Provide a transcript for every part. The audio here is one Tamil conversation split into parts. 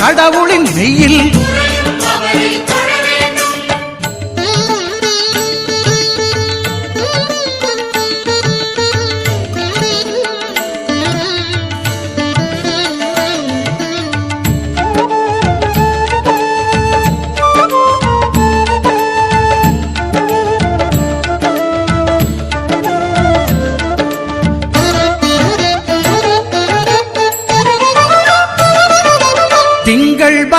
கடவுளின் மெய்யில்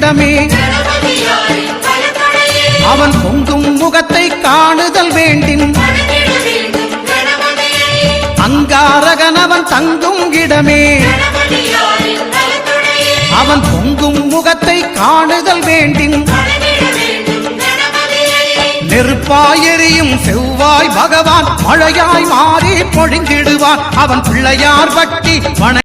இடமே அவன் பொங்கும் முகத்தை காணுதல் வேண்டின். அங்காரகனவன் தங்கும் இடமே. அவன் பொங்கும் முகத்தை காணுதல் வேண்டின். நெருப்பாயெறியும் செவ்வாய் பகவான் மழையாய் மாறி பொழிந்திடுவான். அவன் பிள்ளையார் பட்டி வண